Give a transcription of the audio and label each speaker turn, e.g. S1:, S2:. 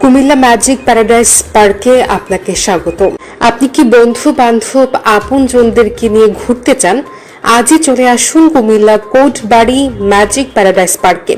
S1: Comilla magic paradise পার্কে আপনাকে স্বাগত আপনি কি বন্ধু, বান্ধব আপন জনদেরকে নিয়ে ঘুরতে চান? আজই চলে আসুন Comilla Kotbari magic paradise পার্কে।